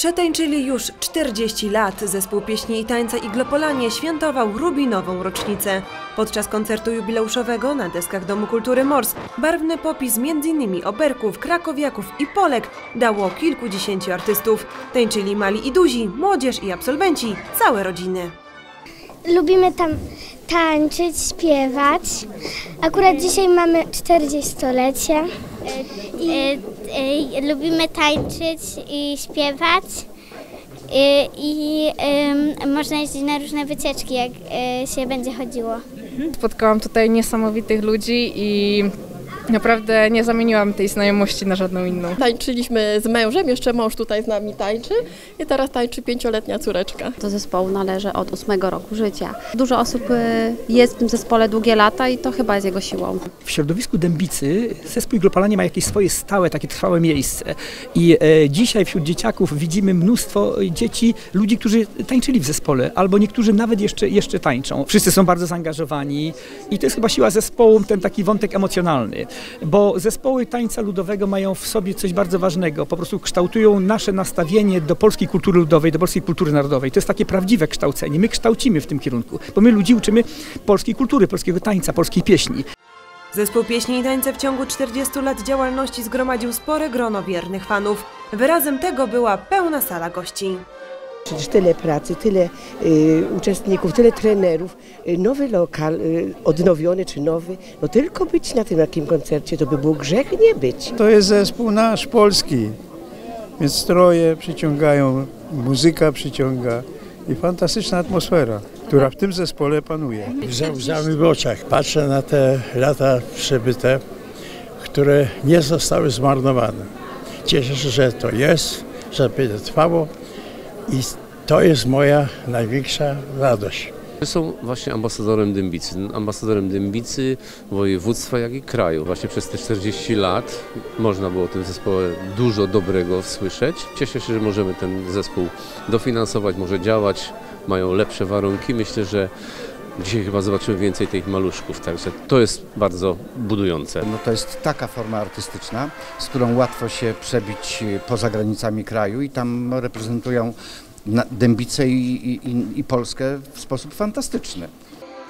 Przetańczyli już 40 lat. Zespół pieśni i tańca Iglopolanie świętował rubinową rocznicę. Podczas koncertu jubileuszowego na deskach Domu Kultury Mors barwny popis m.in. oberków, krakowiaków i Polek dało kilkudziesięciu artystów. Tańczyli mali i duzi, młodzież i absolwenci, całe rodziny. Lubimy tam tańczyć, śpiewać. Akurat dzisiaj mamy 40-lecie. E, lubimy tańczyć i śpiewać. E, I em, można jeździć na różne wycieczki, jak e, się będzie chodziło. Spotkałam tutaj niesamowitych ludzi i naprawdę nie zamieniłam tej znajomości na żadną inną. Tańczyliśmy z mężem, jeszcze mąż tutaj z nami tańczy i teraz tańczy pięcioletnia córeczka. Do zespołu należy od ósmego roku życia. Dużo osób y, jest w tym zespole długie lata i to chyba jest jego siłą. W środowisku Dębicy zespół Iglopalanie ma jakieś swoje stałe, takie trwałe miejsce. I e, dzisiaj wśród dzieciaków widzimy mnóstwo dzieci, ludzi, którzy tańczyli w zespole, albo niektórzy nawet jeszcze, jeszcze tańczą. Wszyscy są bardzo zaangażowani i to jest chyba siła zespołu, ten taki wątek emocjonalny. Bo zespoły tańca ludowego mają w sobie coś bardzo ważnego. Po prostu kształtują nasze nastawienie do polskiej kultury ludowej, do polskiej kultury narodowej. To jest takie prawdziwe kształcenie. My kształcimy w tym kierunku, bo my ludzi uczymy polskiej kultury, polskiego tańca, polskiej pieśni. Zespół pieśni i tańca w ciągu 40 lat działalności zgromadził spore grono wiernych fanów. Wyrazem tego była pełna sala gości. Przecież tyle pracy, tyle y, uczestników, tyle trenerów, y, nowy lokal, y, odnowiony czy nowy. No tylko być na tym takim koncercie to by było grzech nie być. To jest zespół nasz, polski, więc stroje przyciągają, muzyka przyciąga i fantastyczna atmosfera, która w tym zespole panuje. Łza łzami w oczach. Patrzę na te lata przebyte, które nie zostały zmarnowane. Cieszę się, że to jest, że będzie trwało i to jest moja największa radość. Są właśnie ambasadorem Dębicy, ambasadorem Dębicy, województwa, jak i kraju. Właśnie przez te 40 lat można było o tym zespole dużo dobrego słyszeć. Cieszę się, że możemy ten zespół dofinansować, może działać, mają lepsze warunki. Myślę, że dzisiaj chyba zobaczymy więcej tych maluszków, także to jest bardzo budujące. No to jest taka forma artystyczna, z którą łatwo się przebić poza granicami kraju i tam reprezentują Dębicę i, i, i Polskę w sposób fantastyczny.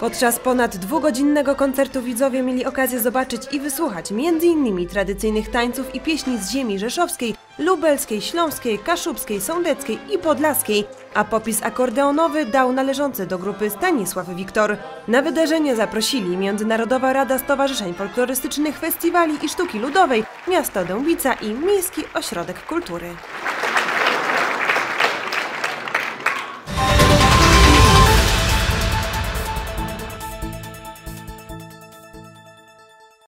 Podczas ponad dwugodzinnego koncertu widzowie mieli okazję zobaczyć i wysłuchać m.in. tradycyjnych tańców i pieśni z ziemi rzeszowskiej, lubelskiej, śląskiej, kaszubskiej, sądeckiej i podlaskiej, a popis akordeonowy dał należący do grupy Stanisław Wiktor. Na wydarzenie zaprosili Międzynarodowa Rada Stowarzyszeń Folklorystycznych Festiwali i Sztuki Ludowej, miasto Dębica i Miejski Ośrodek Kultury.